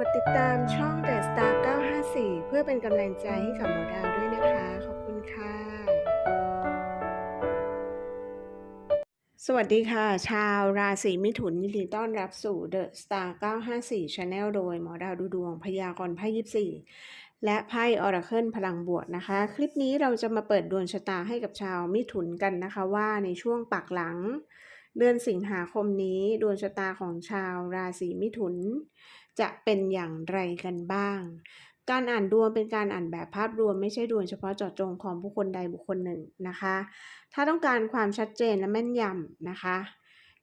กดติดตามช่อง The Star 954 เพื่อเป็นกำลังใจให้กับหมอดาวด้วยนะคะ ขอบคุณค่ะ สวัสดีค่ะ ชาวราศีมิถุนยินดีต้อนรับสู่ The Star 954 Channel โดยหมอดาวดูดวงพยากรณ์ไพ่24 และไพ่ออราเคิลพลังบวกนะคะ คลิปนี้เราจะมาเปิดดวงชะตาให้กับชาวมิถุนกันนะคะว่าในช่วงปักหลัง เดือนสิงหาคมนี้ดวงชะตาของชาวราศีมิถุน จะเป็นอย่างไรกันบ้าง การอ่านดวงเป็นการอ่านแบบภาพรวมไม่ใช่ดวงเฉพาะเจาะจงของบุคคลใดบุคคลหนึ่งนะคะ ถ้าต้องการความชัดเจนและแม่นยำนะคะ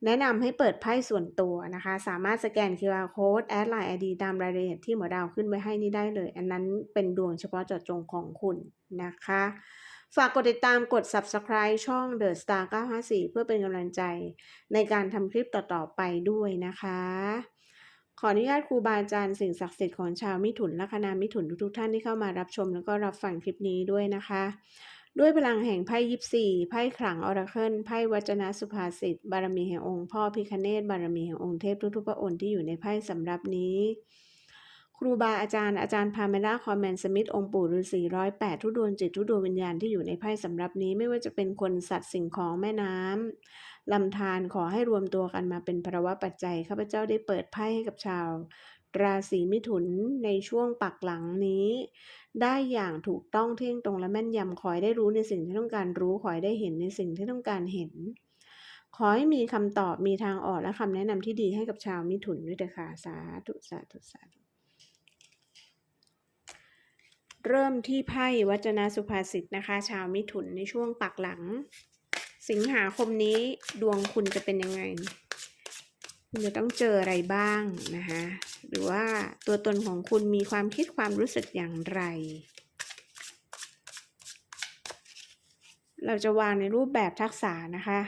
แนะนำให้เปิดไพ่ส่วนตัวนะคะ สามารถสแกน QR code แอดไลน์ ID ตามรายละเอียดที่หมอดาวขึ้นไว้ให้นี่ได้เลย อันนั้นเป็นดวงเฉพาะเจาะจงของคุณนะคะฝากกดติดตามกด subscribe ช่อง The Star 954 เพื่อเป็นกำลังใจในการทำคลิปต่อ ๆ ไปด้วยนะคะ ออนุญาตครูบาอาจารย์สิ่งศักดิ์สิทธิ์ของชาวมิถุนและคณะมิถุนทุกๆท่านที่เข้ามารับชมแล้วก็รับฟังคลิปนี้ด้วยนะคะ ด้วยพลังแห่งไพ่ยิปซีไพ่ขลังออราเคิลไพ่วจนะสุภาษิตบารมีแห่งองค์พ่อพิคเนตบารมีแห่งองค์เทพทุกๆพระองค์ที่อยู่ในไพ่สำรับนี้ ครูบาอาจารย์อาจารย์พาเมล่าคอมแมนสมิธองค์ปู่ฤาษีร้อยแปดทุดวงจิตทุดวงวิญญาณที่อยู่ในไพ่สำรับนี้ไม่ว่าจะเป็นคนสัตว์สิ่งของแม่น้ำ ลำธารขอให้รวมตัวกันมาเป็นภาวะปัจจัยข้าพเจ้าได้เปิดไพ่ให้กับชาว ราศีมิถุนในช่วงปักหลังนี้ ได้อย่างถูกต้องเที่ยงตรงและแม่นยำขอให้ได้รู้ในสิ่งที่ต้องการรู้ขอให้ได้เห็นในสิ่งที่ต้องการเห็น ขอให้มีคำตอบมีทางออกและคำแนะนำที่ดีให้กับชาวมิถุนด้วยเถอะค่ะสาธุสาธุสาธุเริ่มที่ไพ่วัจนะสุภาษิตนะคะ ชาวมิถุนในช่วงปักหลัง สิงหาคมนี้ดวงคุณจะเป็นยังไง คุณจะต้องเจออะไรบ้างนะคะหรือว่าตัวตนของคุณมีความคิดความรู้สึกอย่างไร เราจะวางในรูปแบบทักษะนะคะ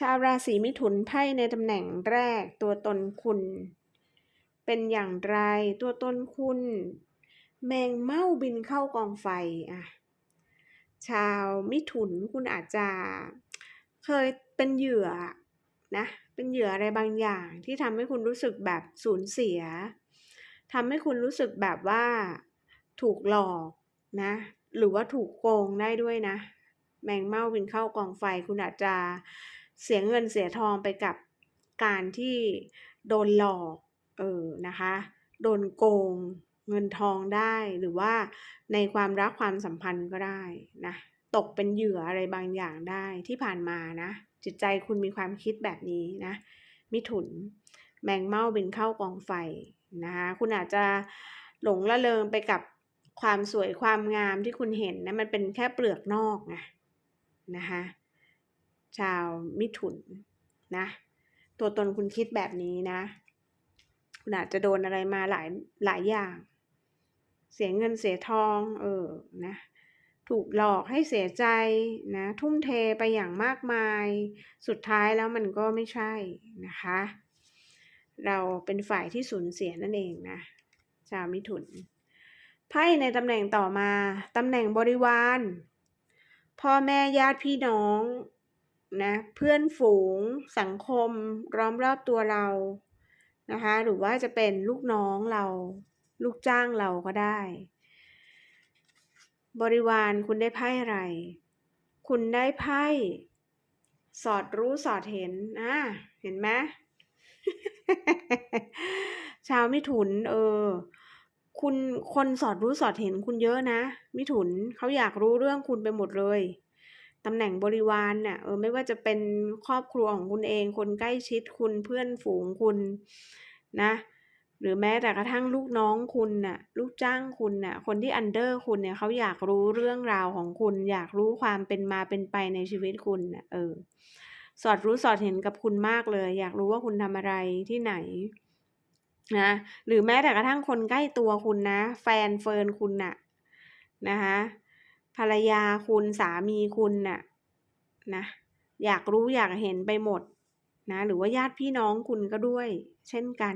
ชาวราศีมิถุนไพ่ในตำแหน่งแรกตัวตนคุณ เป็นอย่างไรตัวตนคุณ แมงเม่าบินเข้ากองไฟอะชาวมิถุนคุณอาจจะเคยเป็นเหยื่อนะเป็นเหยื่ออะไรบางอย่างที่ทำให้คุณรู้สึกแบบสูญเสียทำให้คุณรู้สึกแบบว่าถูกหลอกนะ หรือว่าถูกโกงได้ด้วยนะ แมงเม่าบินเข้ากองไฟคุณอาจจะ เสียเงินเสียทองไปกับการที่โดนหลอกเออนะคะ โดนโกงเงินทองได้หรือว่าในความรักความสัมพันธ์ก็ได้นะตกเป็นเหยื่ออะไรบางอย่างได้ที่ผ่านมานะ จิตใจคุณมีความคิดแบบนี้นะ มิถุน แมงเม่าบินเข้ากองไฟนะคะคุณอาจจะหลงละเลงไปกับความสวยความงามที่คุณเห็นนะมันเป็นแค่เปลือกนอกไงนะคะ ชาวมิถุนนะ ตัวตนคุณคิดแบบนี้นะ คุณอาจจะโดนอะไรมาหลายหลายอย่าง เสียเงินเสียทอง เออนะถูกหลอกให้เสียใจนะ ทุ่มเทไปอย่างมากมาย สุดท้ายแล้วมันก็ไม่ใช่นะคะ เราเป็นฝ่ายที่สูญเสียนั่นเองนะ ชาวมิถุน ไพ่ในตำแหน่งต่อมา ตำแหน่งบริวาร พ่อแม่ญาติพี่น้อง นะเพื่อนฝูงสังคมร้อมรอบตัวเรานะคะหรือว่าจะเป็นลูกน้องเราลูกจ้างเราก็ได้ บริวารคุณได้ไพ่อะไร คุณได้ไพ่สอดรู้สอดเห็นอะเห็นไหมชาวมิถุน เออ คุณคนสอดรู้สอดเห็นคุณเยอะนะ มิถุนเขาอยากรู้เรื่องคุณไปหมดเลย ตำแหน่งบริวารเนี่ยเออไม่ว่าจะเป็นครอบครัวของคุณเอง คนใกล้ชิดคุณเพื่อนฝูงคุณนะหรือแม้แต่กระทั่งลูกน้องคุณน่ะลูกจ้างคุณน่ะคนที่อันเดอร์คุณเนี่ยเขาอยากรู้เรื่องราวของคุณ อยากรู้ความเป็นมาเป็นไปในชีวิตคุณน่ะเออสอดรู้สอดเห็นกับคุณมากเลย อยากรู้ว่าคุณทำอะไรที่ไหนนะหรือแม้แต่กระทั่งคนใกล้ตัวคุณนะ แฟนเฟิร์นคุณน่ะนะคะ รรยาคุณสามีคุณน่ะนะอยากรู้อยากเห็นไปหมดนะหรือว่าญาติพี่น้องคุณก็ด้วย เช่นกัน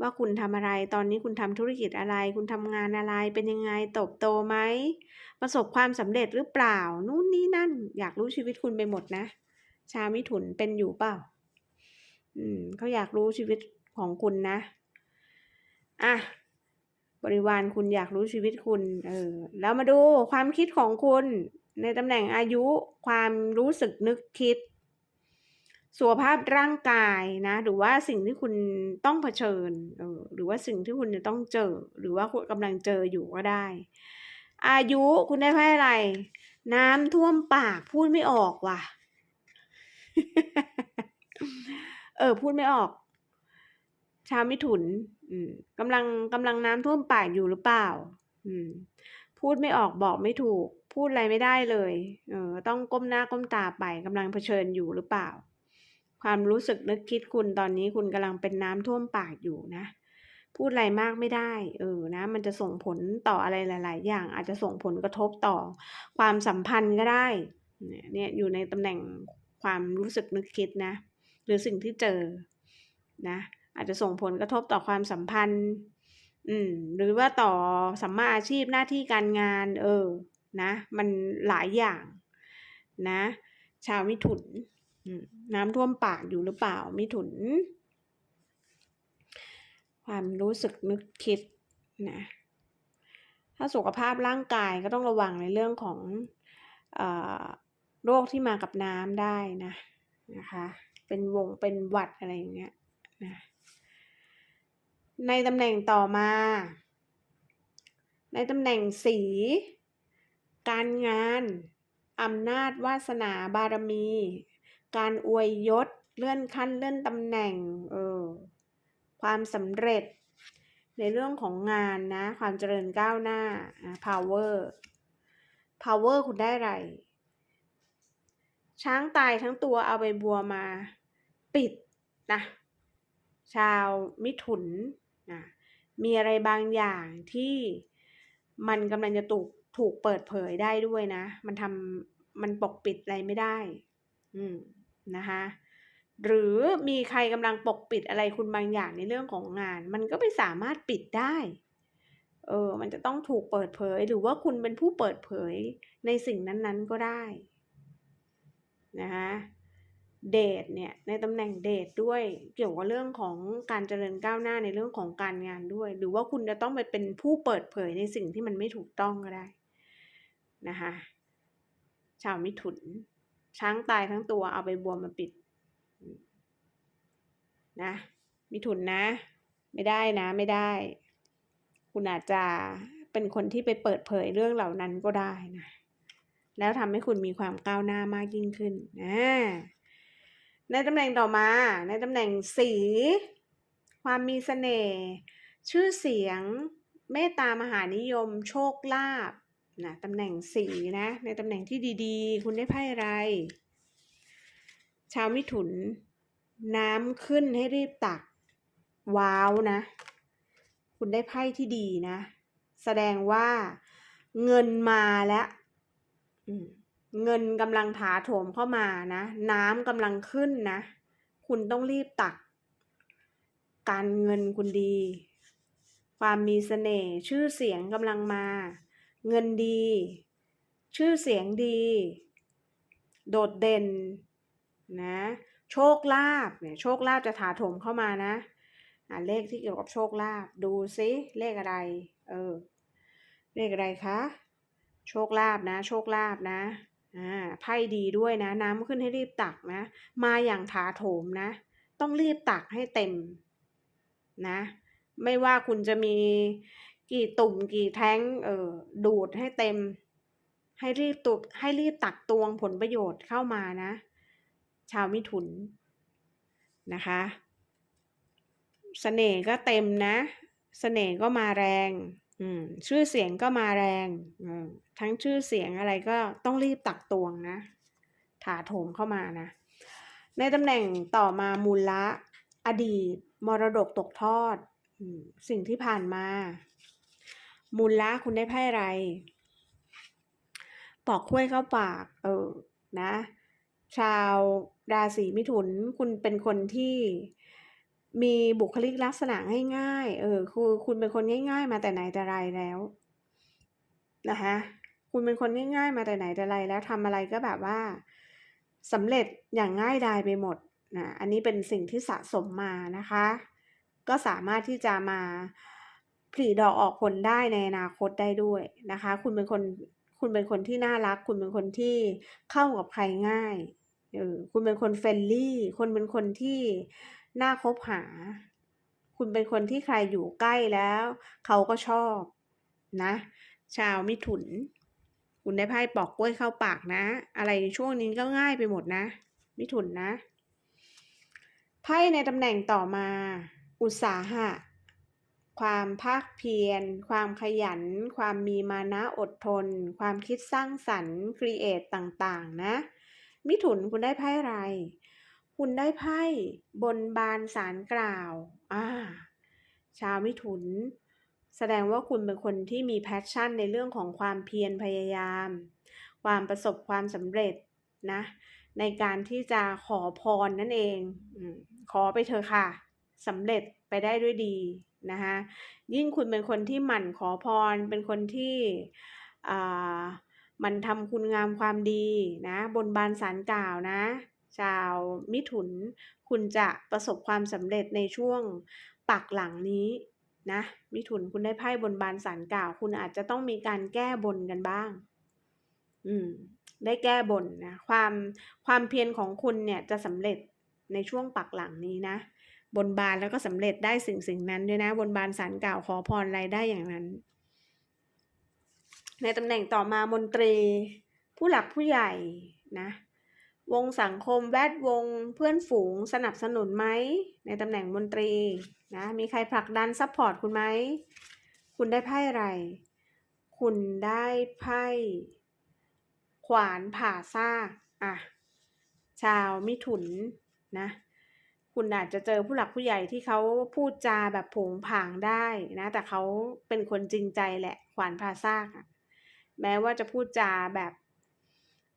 ว่าคุณทำอะไรตอนนี้คุณทำธุรกิจอะไร คุณทำงานอะไรเป็นยังไงตบโตไหมประสบความสำเร็จหรือเปล่า นู่นนี่นั่น อยากรู้ชีวิตคุณไปหมดนะ ชาวมิถุนเป็นอยู่เปล่า อืมเขาอยากรู้ชีวิตของคุณนะ อะ บริวารคุณอยากรู้ชีวิตคุณ เออ แล้วมาดูความคิดของคุณ ในตำแหน่งอายุ ความรู้สึกนึกคิด สุขภาพร่างกายนะ หรือว่าสิ่งที่คุณต้องเผชิญ เออ หรือว่าสิ่งที่คุณจะต้องเจอ หรือว่าคุณกำลังเจออยู่ก็ได้ อายุคุณได้ไพ่อะไร น้ำท่วมปากพูดไม่ออกว่ะ เออ พูดไม่ออก ชาวมิถุน อืมกำลังกำลังน้ำท่วมปากอยู่หรือเปล่า อืม พูดไม่ออกบอกไม่ถูก พูดอะไรไม่ได้เลย เออ ต้องก้มหน้าก้มตาไปกำลังเผชิญอยู่หรือเปล่า ความรู้สึกนึกคิดคุณตอนนี้คุณกำลังเป็นน้ำท่วมปากอยู่นะ พูดอะไรมากไม่ได้ เออ นะ มันจะส่งผลต่ออะไรหลาย ๆ อย่าง อาจจะส่งผลกระทบต่อ ความสัมพันธ์ก็ได้ เนี่ยเนี่ยอยู่ในตำแหน่งความรู้สึกนึกคิดนะ หรือสิ่งที่เจอนะ อาจจะส่งผลกระทบต่อความสัมพันธ์ อืม หรือว่าต่อสัมมาอาชีพหน้าที่การงาน เออ นะ มันหลายอย่าง นะ ชาวมิถุนน้ำท่วมปากอยู่หรือเปล่า มิถุน ความรู้สึกนึกคิดนะถ้าสุขภาพร่างกายก็ต้องระวังในเรื่องของออโรคที่มากับน้ำได้นะนะคะ เป็นวงเป็นหวัดอะไรอย่างเงี้ยนะ ในตำแหน่งต่อมา ในตำแหน่งสี การงานอำนาจวาสนาบารมี การอวยยศเลื่อนขั้นเลื่อนตำแหน่งเออความสำเร็จ ในเรื่องของงานนะ ความเจริญก้าวหน้า power power คุณได้อะไร ช้างตายทั้งตัวเอาใบบัวมา ปิดนะ ชาวมิถุน นะมีอะไรบางอย่างที่มันกำลังจะถูกถูกเปิดเผยได้ด้วยนะ มันทำมันปกปิดอะไรไม่ได้ อืมนะคะหรือมีใครกำลังปกปิดอะไรคุณบางอย่างในเรื่องของงาน มันก็ไม่สามารถปิดได้ เออ มันจะต้องถูกเปิดเผย หรือว่าคุณเป็นผู้เปิดเผยในสิ่งนั้นๆก็ได้นะคะ เดทเนี่ยในตำแหน่งเดทด้วย เกี่ยวกับเรื่องของการเจริญก้าวหน้าในเรื่องของการงานด้วย หรือว่าคุณจะต้องไปเป็นผู้เปิดเผยในสิ่งที่มันไม่ถูกต้องก็ได้นะคะชาวมิถุน ช้างตายทั้งตัวเอาใบบัวมาปิดนะมิถุนนะ ไม่ได้นะไม่ได้ คุณอาจจะเป็นคนที่ไปเปิดเผยเรื่องเหล่านั้นก็ได้นะแล้วทำให้คุณมีความก้าวหน้ามากยิ่งขึ้นนะ ในตำแหน่งต่อมา ในตำแหน่งสี ความมีเสน่ห์ชื่อเสียง เมตตามหานิยม โชคลาภนะตำแหน่งสีนะ ในตำแหน่งที่ดีๆ คุณได้ไพ่อะไร ชาวมิถุน น้ำขึ้นให้รีบตัก ว้าวนะ คุณได้ไพ่ที่ดีนะ แสดงว่าเงินมาแล้ว เงินกำลังถาโถมเข้ามานะ น้ำกำลังขึ้นนะ คุณต้องรีบตัก การเงินคุณดี ความมีเสน่ห์ชื่อเสียงกำลังมา เงินดี ชื่อเสียงดี โดดเด่นนะ โชคลาภเนี่ยโชคลาภจะถาโถมเข้ามานะอ่าเลขที่เกี่ยวกับโชคลาภดูซิเลขอะไร เออ เลขอะไรคะ โชคลาภนะ โชคลาภนะ อ่าไพ่ดีด้วยนะ น้ำขึ้นให้รีบตักนะ มาอย่างถาโถมนะ ต้องรีบตักให้เต็มนะ ไม่ว่าคุณจะมีกี่ตุ่มกี่แท้งเออดูดให้เต็ม ให้รีบตุกให้รีบตักตวงผลประโยชน์เข้ามานะ ชาวมิถุนนะคะสเสน่ห์ก็เต็มนะสเสน่ห์ก็มาแรง อืม ชื่อเสียงก็มาแรงอืมทั้งชื่อเสียงอะไรก็ต้องรีบตักตวงนะ ถาโถมเข้ามานะ ในตำแหน่งต่อมามูลละ อดีต มรดกตกทอดอสิ่งที่ผ่านมา มูลละคุณได้ไพ่อะไร ปอกค้วยเข้าปาก เออ นะ ชาวราศีมิถุน คุณเป็นคนที่ มีบุคลิกลักษณะง่ายๆ เออคือคุณเป็นคนง่าย ๆ มาแต่ไหนแต่ไรแล้วนะคะคุณเป็นคนง่าย ๆ มาแต่ไหนแต่ไรแล้วทำอะไรก็แบบว่าสำเร็จอย่างง่ายดายไปหมดนะอันนี้เป็นสิ่งที่สะสมมานะคะ ก็สามารถที่จะมาผลิดอกออกผลได้ในอนาคตได้ด้วยนะคะ คุณเป็นคนคุณเป็นคนที่น่ารัก คุณเป็นคนที่เข้ากับใครง่ายเออคุณเป็นคนเฟรนลี่ คนเป็นคนที่ น่าคบหา คุณเป็นคนที่ใครอยู่ใกล้แล้ว เขาก็ชอบ นะ ชาวมิถุน คุณได้ไพ่ปอกกล้วยเข้าปากนะ อะไรช่วงนี้ก็ง่ายไปหมดนะ มิถุนนะ ไพ่ในตำแหน่งต่อมา อุตสาหะ ความภาคเพียร ความขยัน ความมีมานะอดทน ความคิดสร้างสรรค์ครีเอทต่างๆ นะ มิถุนคุณได้ไพ่อะไร คุณได้ไพ่บนบานสารกล่าว อ่า ชาวมิถุน แสดงว่าคุณเป็นคนที่มีแพชชั่นในเรื่องของความเพียรพยายาม ความประสบความสำเร็จนะ ในการที่จะขอพรนั่นเองอขอไปเถอะค่ะสำเร็จไปได้ด้วยดีนะคะยิ่งคุณเป็นคนที่หมั่นขอพร เป็นคนที่มันทำคุณงามความดีนะ บนบานสารกล่าวนะ ชาวมิถุน คุณจะประสบความสำเร็จในช่วงปักหลังนี้นะมิถุนคุณได้ไพ่บนบานสารกล่าว คุณอาจจะต้องมีการแก้บนกันบ้าง อืม ได้แก้บนนะความความเพียรของคุณเนี่ยจะสำเร็จในช่วงปักหลังนี้นะ บนบานแล้วก็สำเร็จได้สิ่งสิ่งนั้นด้วยนะ บนบานสารกล่าวขอพรอะไรได้อย่างนั้น ในตำแหน่งต่อมามนตรี ผู้หลักผู้ใหญ่นะ วงสังคมแวดวงเพื่อนฝูงสนับสนุนไหม ในตำแหน่งมนตรีนะมีใครผลักดันซัพพอร์ตคุณไหม คุณได้ไพ่อะไร คุณได้ไพ่ขวานผ่าซากอะ ชาวมิถุนนะ คุณอาจจะเจอผู้หลักผู้ใหญ่ที่เขาพูดจาแบบผงผางได้นะ แต่เขาเป็นคนจริงใจแหละขวานผ่าซากแม้ว่าจะพูดจาแบบ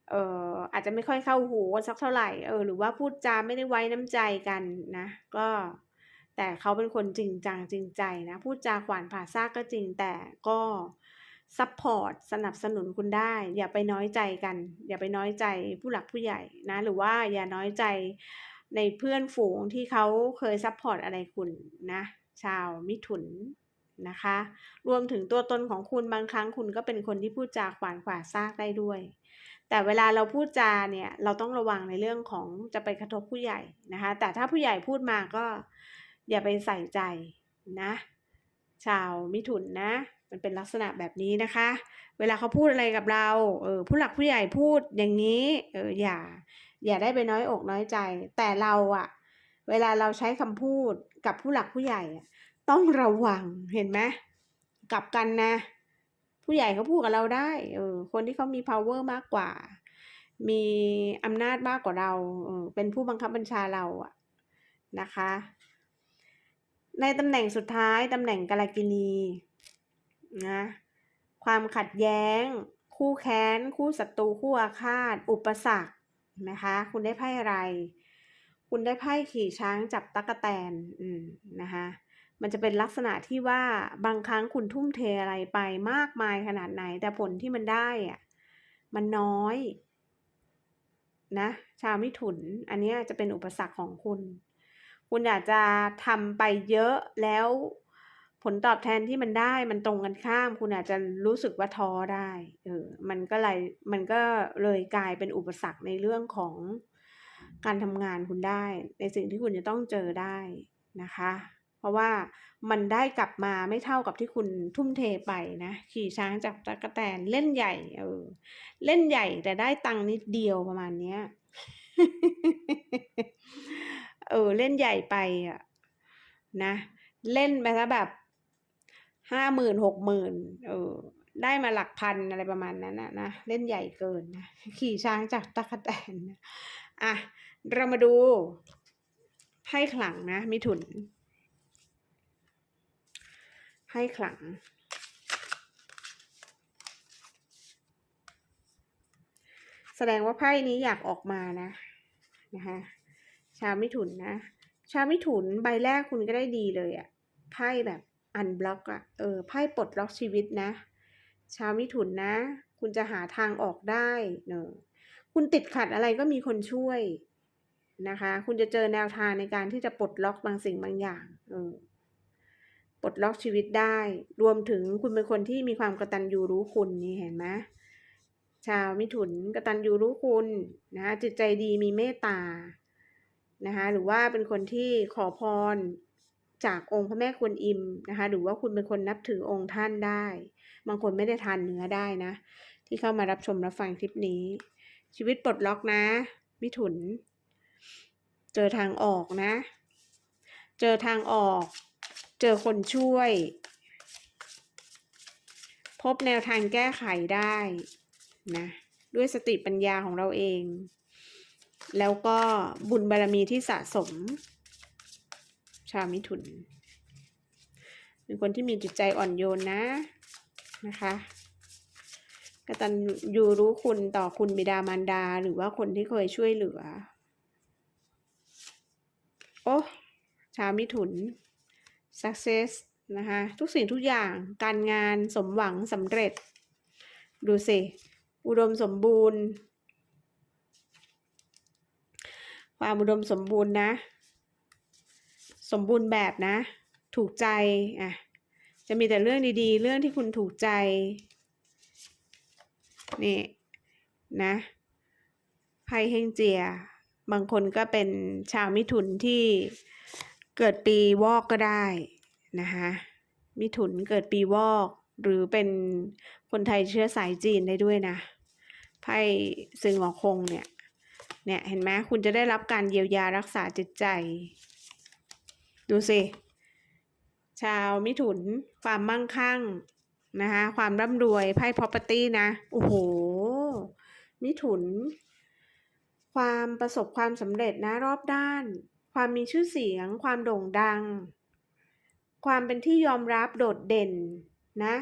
เอ่ออาจจะไม่ค่อยเข้าหูสักเท่าไหร่เออหรือว่าพูดจาไม่ได้ไว้น้ำใจกันนะ ก็ แต่เขาเป็นคนจริงจังจริงใจนะพูดจาขวานผ่าซากก็จริงแต่ก็ซัพพอร์ตสนับสนุนคุณได้ อย่าไปน้อยใจกัน อย่าไปน้อยใจผู้หลักผู้ใหญ่นะ หรือว่าอย่าน้อยใจในเพื่อนฝูงที่เขาเคยซัพพอร์ตอะไรคุณนะ ชาวมิถุนนะคะ รวมถึงตัวตนของคุณบางครั้งคุณก็เป็นคนที่พูดจาขวานขวาซากได้ด้วย แต่เวลาเราพูดจาเนี่ยเราต้องระวังในเรื่องของจะไปกระทบผู้ใหญ่นะคะ แต่ถ้าผู้ใหญ่พูดมาก็อย่าไปใส่ใจนะ ชาวมิถุนนะ มันเป็นลักษณะแบบนี้นะคะ เวลาเขาพูดอะไรกับเราเออผู้หลักผู้ใหญ่พูดอย่างนี้เอออย่า อย่าได้ไปน้อยอกน้อยใจ แต่เราอะเวลาเราใช้คำพูดกับผู้หลักผู้ใหญ่ต้องระวังเห็นไหมกลับกันนะ ผู้ใหญ่เขาพูดกับเราได้เออคนที่เขามี power มากกว่า มีอำนาจมากกว่าเราเออเป็นผู้บังคับบัญชาเราอะนะคะ ในตำแหน่งสุดท้ายตำแหน่งกาลกินีนะความขัดแย้ง คู่แค้น คู่ศัตรูคู่อาฆาต อุปสรรคนะคะ คุณได้ไพ่อะไร คุณได้ไพ่ขี่ช้างจับตั๊กแตนอืมนะคะ มันจะเป็นลักษณะที่ว่าบางครั้งคุณทุ่มเทอะไรไปมากมายขนาดไหน แต่ผลที่มันได้อะมันน้อย นะ ชาวมิถุน อันนี้จะเป็นอุปสรรคของคุณ คุณอากจะทำไปเยอะแล้วผลตอบแทนที่มันได้มันตรงกันข้าม คุณอาจจะรู้สึกว่าท้อได้เออมันก็เลยมันก็เลยกลายเป็นอุปสรรคในเรื่องของการทำงานคุณได้ ในสิ่งที่คุณจะต้องเจอได้นะคะ ราะว่ามันได้กลับมาไม่เท่ากับที่คุณทุ่มเทไปนะ ขี่ช้างจับตั๊กแตนเล่นใหญ่เออเล่นใหญ่แต่ได้ตังค์นิดเดียวประมาณเนี้ยเออเล่นใหญ่ไปอะนะ เล่นไปซะแบบห้าหมื่นหกหมื่นเออได้มาหลักพันอะไรประมาณนั้นนะนะเล่นใหญ่เกินนะขี่ช้างจับตั๊กแตนนะอะเรามาดูไพ่ขลังนะมิถุน ไพ่ขลัง แสดงว่าไพ่นี้อยากออกมานะนะคะชาวมิถุนนะ ชาวมิถุนใบแรกคุณก็ได้ดีเลยอะไพ่แบบอันบล็อกอะเออไพ่ปลดล็อกชีวิตนะ ชาวมิถุนนะ คุณจะหาทางออกได้เนอะคุณติดขัดอะไรก็มีคนช่วยนะคะ คุณจะเจอแนวทางในการที่จะปลดล็อกบางสิ่งบางอย่างเออ ปลดล็อกชีวิตได้ รวมถึงคุณเป็นคนที่มีความกระตัญญูรู้คุณนี่เห็นไหมชาวมิถุนกระตัญญูรู้คุณนะคะจิตใจดีมีเมตตานะคะหรือว่าเป็นคนที่ขอพรจากองค์พระแม่กวนอิมนะคะหรือว่าคุณเป็นคนนับถือองค์ท่านได้ บางคนไม่ได้ทานเนื้อได้นะ ที่เข้ามารับชมรับฟังคลิปนี้ ชีวิตปลดล็อกนะ มิถุน เจอทางออกนะ เจอทางออก เจอคนช่วย พบแนวทางแก้ไขได้นะ ด้วยสติปัญญาของเราเอง แล้วก็บุญบารมีที่สะสม ชาวมิถุน เป็นคนที่มีจิตใจอ่อนโยนนะนะคะกตัญญูรู้คุณต่อคุณบิดามารดา หรือว่าคนที่เคยช่วยเหลือ โอ้ชาวมิถุน success นะคะทุกสิ่งทุกอย่างการงานสมหวังสำเร็จ ดูสิ อุดมสมบูรณ์ ความอุดมสมบูรณ์นะ สมบูรณ์แบบนะ ถูกใจอะจะมีแต่เรื่องดีๆ เรื่องที่คุณถูกใจ นี่นะไพ่เฮงเจีย บางคนก็เป็นชาวมิถุนที่ เกิดปีวอกก็ได้นะคะมิถุนเกิดปีวอก หรือเป็นคนไทยเชื้อสายจีนได้ด้วยนะไพ่ซึ่งหงอคงเนี่ยเนี่ยเห็นไหมคุณจะได้รับการเยียวยารักษาจิตใจ ดูสิ ชาวมิถุนความมั่งคั่งนะคะความร่ำรวยไพ่ property นะ โอ้โห มิถุน ความประสบความสำเร็จนะรอบด้าน ความมีชื่อเสียง ความโด่งดัง ความเป็นที่ยอมรับโดดเด่นนะ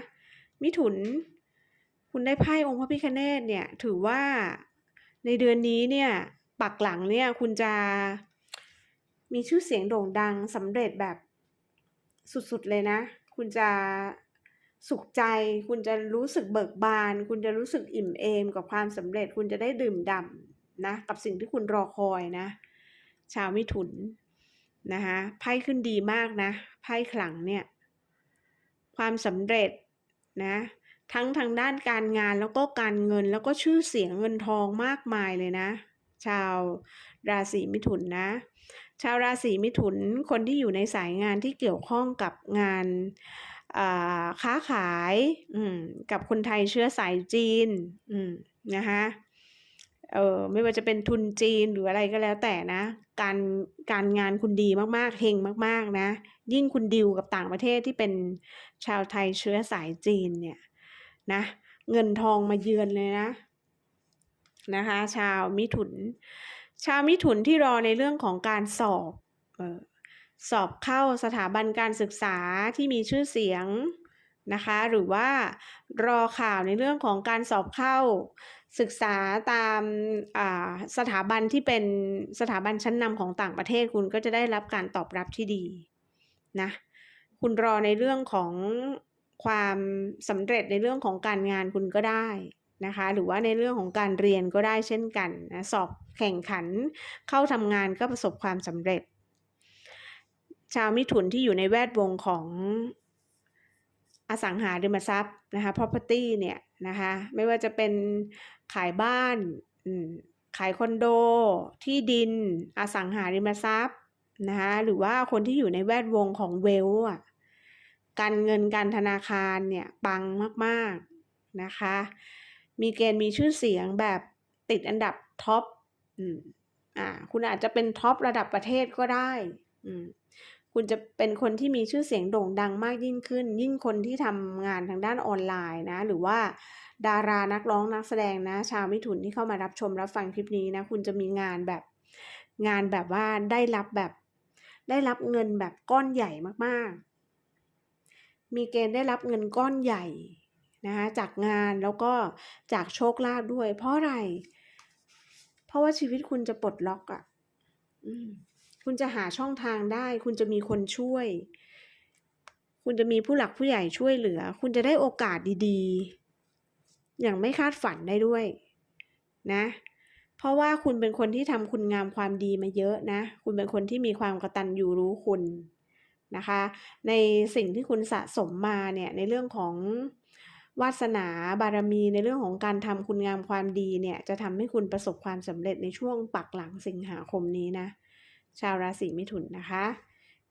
มิถุน คุณได้ไพ่องค์พระพิคเนตเนี่ยถือว่าในเดือนนี้เนี่ยปักหลังเนี่ยคุณจะมีชื่อเสียงโด่งดังสำเร็จแบบสุดๆเลยนะ คุณจะสุขใจ คุณจะรู้สึกเบิกบาน คุณจะรู้สึกอิ่มเอมกับความสำเร็จ คุณจะได้ดื่มด่ำนะ กับสิ่งที่คุณรอคอยนะ ชาวมิถุนนะคะไพ่ขึ้นดีมากนะไพ่ขลังเนี่ยความสำเร็จนะทั้งทางด้านการงานแล้วก็การเงินแล้วก็ชื่อเสียงเงินทองมากมายเลยนะ ชาวราศีมิถุนนะ ชาวราศีมิถุนคนที่อยู่ในสายงานที่เกี่ยวข้องกับงานค้าขายกับคนไทยเชื้อสายจีนนะคะ เออไม่ว่าจะเป็นทุนจีนหรืออะไรก็แล้วแต่นะ การการงานคุณดีมากๆเฮงมากๆนะ ยิ่งคุณดิวกับต่างประเทศที่เป็นชาวไทยเชื้อสายจีนเนี่ยนะ เงินทองมาเยือนเลยนะนะคะ ชาวมิถุน ชาวมิถุนที่รอในเรื่องของการสอบเออสอบเข้าสถาบันการศึกษาที่มีชื่อเสียงนะคะ หรือว่ารอข่าวในเรื่องของการสอบเข้า ศึกษาตามสถาบันที่เป็นสถาบันชั้นนำของต่างประเทศคุณก็จะได้รับการตอบรับที่ดีนะคุณรอในเรื่องของความสำเร็จในเรื่องของการงานคุณก็ได้นะคะหรือว่าในเรื่องของการเรียนก็ได้เช่นกันนะสอบแข่งขันเข้าทำงานก็ประสบความสำเร็จ ชาวมิถุนที่อยู่ในแวดวงของอสังหาริมทรัพย์นะคะ property เนี่ยนะคะไม่ว่าจะเป็น ขายบ้าน ขายคอนโด ที่ดิน อสังหาริมทรัพย์นะคะหรือว่าคนที่อยู่ในแวดวงของเวลอะการเงินการธนาคารเนี่ยปังมากๆนะคะ มีเกณฑ์มีชื่อเสียงแบบติดอันดับท็อปอืมอ่าคุณอาจจะเป็นท็อประดับประเทศก็ได้อืมคุณจะเป็นคนที่มีชื่อเสียงโด่งดังมากยิ่งขึ้น ยิ่งคนที่ทำงานทางด้านออนไลน์นะ หรือว่า ดารานักร้องนักแสดงนะ ชาวมิถุนที่เข้ามารับชมรับฟังคลิปนี้นะ คุณจะมีงานแบบงานแบบว่าได้รับแบบ ได้รับเงินแบบก้อนใหญ่มากๆ มีเกณฑ์ได้รับเงินก้อนใหญ่นะคะจากงานแล้วก็จากโชคลาภด้วย เพราะอะไร เพราะว่าชีวิตคุณจะปลดล็อกอะ่ะคุณจะหาช่องทางได้ คุณจะมีคนช่วย คุณจะมีผู้หลักผู้ใหญ่ช่วยเหลือ คุณจะได้โอกาสดี ๆ อย่างไม่คาดฝันได้ด้วยนะ เพราะว่าคุณเป็นคนที่ทำคุณงามความดีมาเยอะนะ คุณเป็นคนที่มีความกระตัญญูรู้คุณนะคะ ในสิ่งที่คุณสะสมมาเนี่ยในเรื่องของวาสนาบารมีในเรื่องของการทำคุณงามความดีเนี่ยจะทำให้คุณประสบความสำเร็จในช่วงปักหลังสิงหาคมนี้นะ ชาวราศีมิถุนนะคะ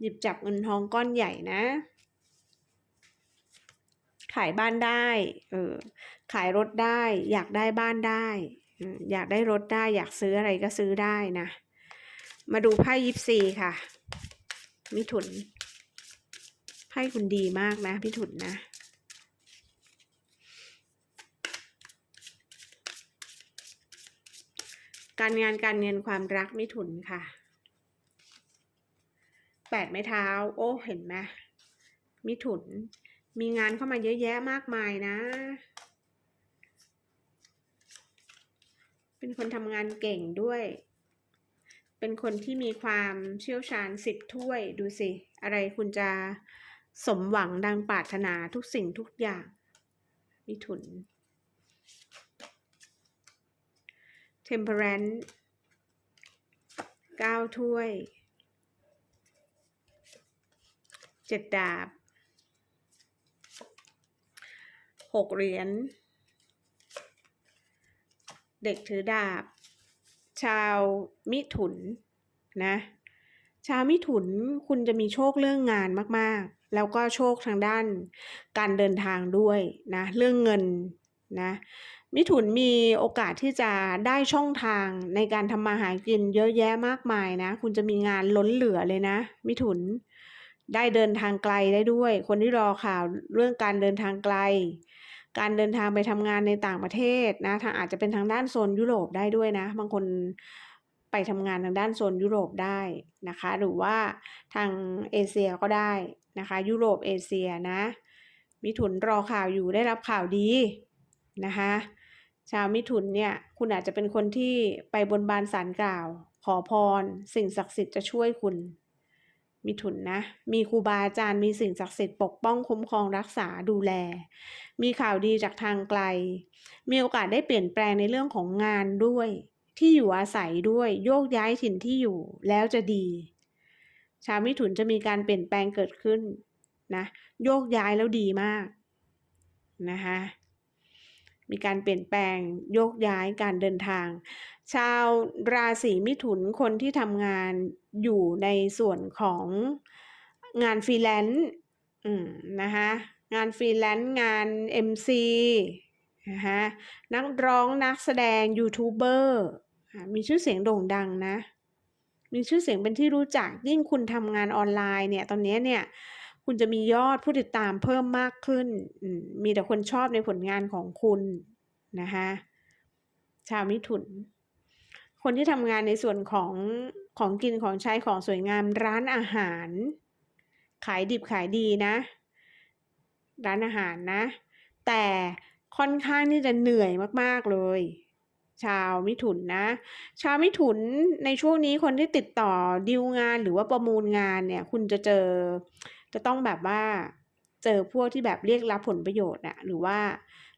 หยิบจับเงินทองก้อนใหญ่นะ ขายบ้านได้เออขายรถได้ อยากได้บ้านได้ อยากได้รถได้ อยากซื้ออะไรก็ซื้อได้นะ มาดูไพ่ยิปซีค่ะ มิถุนไพ่คุณดีมากนะมิถุนนะการงานการเงินความรักมิถุนค่ะ แปดไม้เท้า โอ้ เห็นไหมมิถุน มีงานเข้ามาเยอะแยะมากมายนะ เป็นคนทำงานเก่งด้วย เป็นคนที่มีความเชี่ยวชาญสิบถ้วย ดูสิ อะไรคุณจะสมหวังดังปรารถนาทุกสิ่งทุกอย่าง มิถุน Temperance เก้าถ้วยเจ็ดดาบ หกเหรียญ เด็กถือดาบ ชาวมิถุนนะ ชาวมิถุนคุณจะมีโชคเรื่องงานมากๆ แล้วก็โชคทางด้านการเดินทางด้วยนะ เรื่องเงินนะมิถุนมีโอกาสที่จะได้ช่องทางในการทำมาหากินเยอะแยะมากมายนะ คุณจะมีงานล้นเหลือเลยนะ มิถุนได้เดินทางไกลได้ด้วย คนที่รอข่าวเรื่องการเดินทางไกล การเดินทางไปทำงานในต่างประเทศนะทางอาจจะเป็นทางด้านโซนยุโรปได้ด้วยนะ บางคนไปทำงานทางด้านโซนยุโรปได้นะคะ หรือว่าทางเอเชียก็ได้นะคะ ยุโรปเอเชียนะมิถุนรอข่าวอยู่ได้รับข่าวดีนะคะชาวมิถุนเนี่ยคุณอาจจะเป็นคนที่ไปบนบานสารกล่าว ขอพร สิ่งศักดิ์สิทธิ์จะช่วยคุณ มิถุนนะ มีครูบาอาจารย์มีสิ่งศักดิ์สิทธิ์ปกป้องคุ้มครองรักษาดูแล มีข่าวดีจากทางไกล มีโอกาสได้เปลี่ยนแปลงในเรื่องของงานด้วย ที่อยู่อาศัยด้วยโยกย้ายถิ่นที่อยู่แล้วจะดี ชาวมิถุนจะมีการเปลี่ยนแปลงเกิดขึ้นนะโยกย้ายแล้วดีมากนะคะมีการเปลี่ยนแปลงโยกย้ายการเดินทาง ชาวราศีมิถุนคนที่ทำงานอยู่ในส่วนของงานฟรีแลนซ์นะคะงานฟรีแลนซ์งาน MC นะคะนักร้องนักแสดงยูทูบเบอร์มีชื่อเสียงโด่งดังนะ มีชื่อเสียงเป็นที่รู้จักยิ่งคุณทำงานออนไลน์เนี่ยตอนนี้เนี่ยคุณจะมียอดผู้ติดตามเพิ่มมากขึ้น มีแต่คนชอบในผลงานของคุณนะคะชาวมิถุน คนที่ทำงานในส่วนของของกินของใช้ของสวยงามร้านอาหาร ขายดิบขายดีนะ ร้านอาหารนะ แต่ค่อนข้างที่จะเหนื่อยมากๆเลย ชาวมิถุนนะ ชาวมิถุนในช่วงนี้คนที่ติดต่อดีลงานหรือว่าประมูลงานเนี่ย คุณจะเจอจะต้องแบบว่าเจอพวกที่แบบเรียกรับผลประโยชน์อะหรือว่า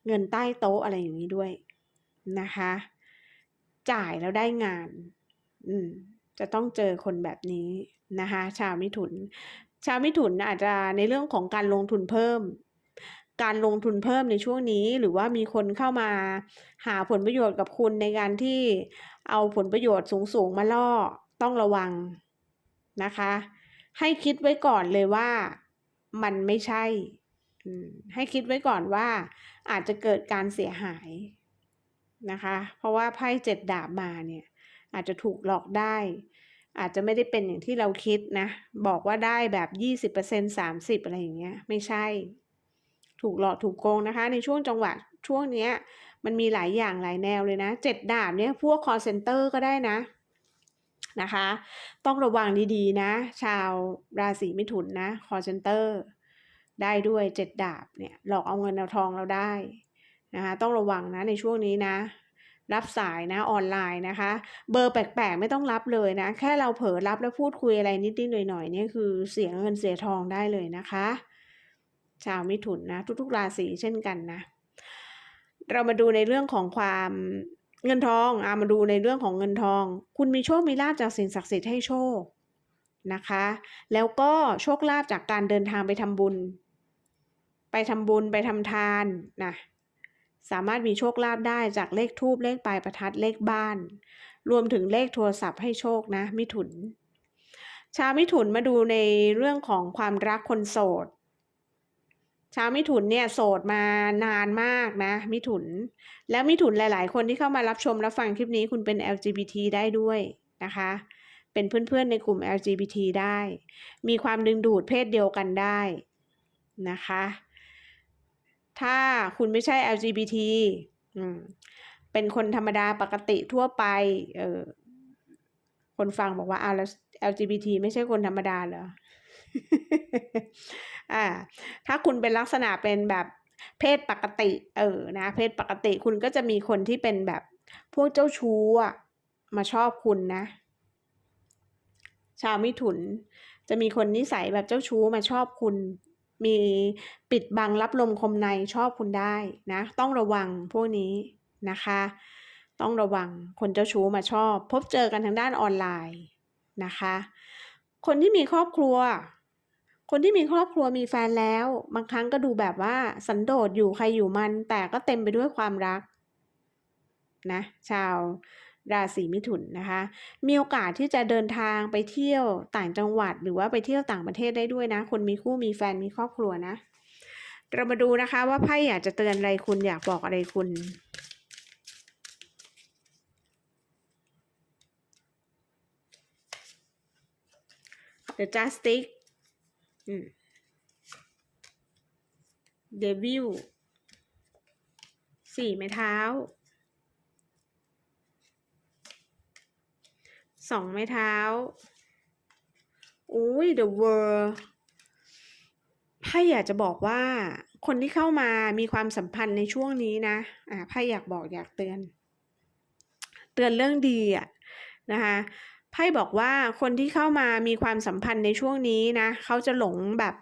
เงินใต้โต๊ะอะไรอย่างนี้ด้วยนะคะ จ่ายแล้วได้งาน อืม จะต้องเจอคนแบบนี้นะคะ ชาวมิถุน ชาวมิถุนอาจจะในเรื่องของการลงทุนเพิ่ม การลงทุนเพิ่มในช่วงนี้ หรือว่ามีคนเข้ามาหาผลประโยชน์กับคุณในการที่เอาผลประโยชน์สูงๆมาล่อต้องระวังนะคะ ให้คิดไว้ก่อนเลยว่ามันไม่ใช่ ให้คิดไว้ก่อนว่าอาจจะเกิดการเสียหาย นะคะ เพราะว่าไพ่เจ็ดดาบมาเนี่ยอาจจะถูกหลอกได้ อาจจะไม่ได้เป็นอย่างที่เราคิดนะ บอกว่าได้แบบยี่สิบเปอร์เซ็นสามสิบอะไรอย่างเงี้ย ไม่ใช่ ถูกหลอกถูกโกงนะคะ ในช่วงจังหวะช่วงเนี้ย มันมีหลายอย่างหลายแนวเลยนะเจ็ดดาบเนี่ยพวก call center ก็ได้นะนะคะ ต้องระวังดีๆนะ ชาวราศีมิถุนนะ call center ได้ด้วยเจ็ดดาบเนี่ยหลอกเอาเงินเอาทองเราได้ นะคะต้องระวังนะในช่วงนี้นะ รับสายนะออนไลน์นะคะ เบอร์แปลกๆ ไม่ต้องรับเลยนะ แค่เราเผลอรับแล้วพูดคุยอะไรนิดๆหน่อยๆนี่คือเสียเงินเสียทองได้เลยนะคะ ชาวมิถุนนะทุกๆราศีเช่นกันนะ เรามาดูในเรื่องของความเงินทองอามาดูในเรื่องของเงินทอง คุณมีโชคมีลาภจากสิ่งศักดิ์สิทธิ์ให้โชคนะคะ แล้วก็โชคลาภจากการเดินทางไปทำบุญ ไปทำบุญไปทำทานนะ สามารถมีโชคลาภได้จากเลขทูบเลขปลายประทัดเลขบ้าน รวมถึงเลขโทรศัพท์ให้โชคนะ มิถุน ชาวมิถุนมาดูในเรื่องของความรักคนโสดชาวมิถุนเนี่ยโสดมานานมากนะ มิถุน แล้วมิถุนหลาย ๆ คนที่เข้ามารับชมรับฟังคลิปนี้คุณเป็น LGBT ได้ด้วยนะคะ เป็นเพื่อน ๆ ในกลุ่ม LGBT ได้ มีความดึงดูดเพศเดียวกันได้นะคะ ถ้าคุณไม่ใช่ LGBT อืมเป็นคนธรรมดาปกติทั่วไป เออ คนฟังบอกว่าอ้าวแล้ว LGBT ไม่ใช่คนธรรมดาเหรอ อ่า ถ้าคุณเป็นลักษณะเป็นแบบเพศปกติ เออ นะ เพศปกติคุณก็จะมีคนที่เป็นแบบพวกเจ้าชู้อะมาชอบคุณนะ ชาวมิถุน จะมีคนนิสัยแบบเจ้าชู้มาชอบคุณ มีปิดบังรับลมคมในชอบคุณได้นะ ต้องระวังพวกนี้นะคะ ต้องระวังคนเจ้าชู้มาชอบ พบเจอกันทางด้านออนไลน์นะคะ คนที่มีครอบครัว คนที่มีครอบครัวมีแฟนแล้ว บางครั้งก็ดูแบบว่าสันโดษอยู่ใครอยู่มัน แต่ก็เต็มไปด้วยความรักนะ ชาว ราศีมิถุนนะคะ มีโอกาสที่จะเดินทางไปเที่ยวต่างจังหวัด หรือว่าไปเที่ยวต่างประเทศได้ด้วยนะ คนมีคู่มีแฟนมีครอบครัวนะ เรามาดูนะคะว่าไพ่อยากจะเตือนอะไรคุณอยากบอกอะไรคุณ The Justice อืม Devil สี่ไม้เท้า สองไม้เท้าอุ้ย The World ไพ่อยากจะบอกว่า คนที่เข้ามามีความสัมพันธ์ในช่วงนี้นะอ่าไพ่อยากบอกอยากเตือน เตือนเรื่องดีอะนะคะไพ่บอกว่าคนที่เข้ามามีความสัมพันธ์ในช่วงนี้นะเขาจะหลงแบบ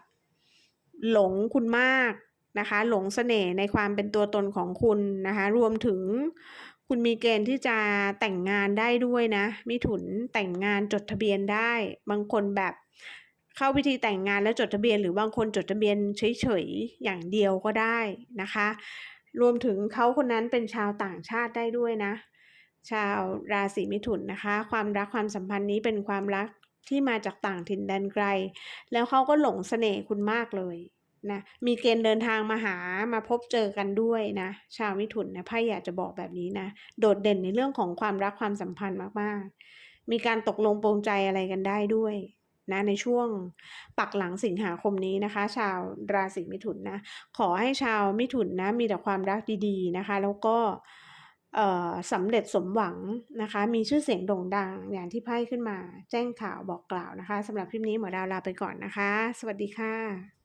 หลงคุณมากนะคะ หลงเสน่ห์ในความเป็นตัวตนของคุณนะคะ รวมถึง คุณมีเกณฑ์ที่จะแต่งงานได้ด้วยนะมิถุนแต่งงานจดทะเบียนได้ บางคนแบบเข้าพิธีแต่งงานแล้วจดทะเบียน หรือบางคนจดทะเบียนเฉยๆอย่างเดียวก็ได้นะคะ รวมถึงเขาคนนั้นเป็นชาวต่างชาติได้ด้วยนะ ชาวราศีมิถุนนะคะ ความรักความสัมพันธ์นี้เป็นความรักที่มาจากต่างถิ่นแดนไกล แล้วเขาก็หลงเสน่ห์คุณมากเลย นะมีเกณฑ์เดินทางมาหามาพบเจอกันด้วยนะชาวมิถุนนะไพ่อยากจะบอกแบบนี้นะโดดเด่นในเรื่องของความรักความสัมพันธ์มากๆ มีการตกลงปรงใจอะไรกันได้ด้วยนะในช่วงปักหลังสิงหาคมนี้นะคะ ชาวราศีมิถุนนะขอให้ชาวมิถุนนะมีแต่ความรักดีๆนะคะ แล้วก็สำเร็จสมหวังนะคะ มีชื่อเสียงโด่งดังอย่างที่ไพ่ขึ้นมาแจ้งข่าวบอกกล่าวนะคะสำหรับคลิปนี้หมอดาวลาไปก่อนนะคะ สวัสดีค่ะ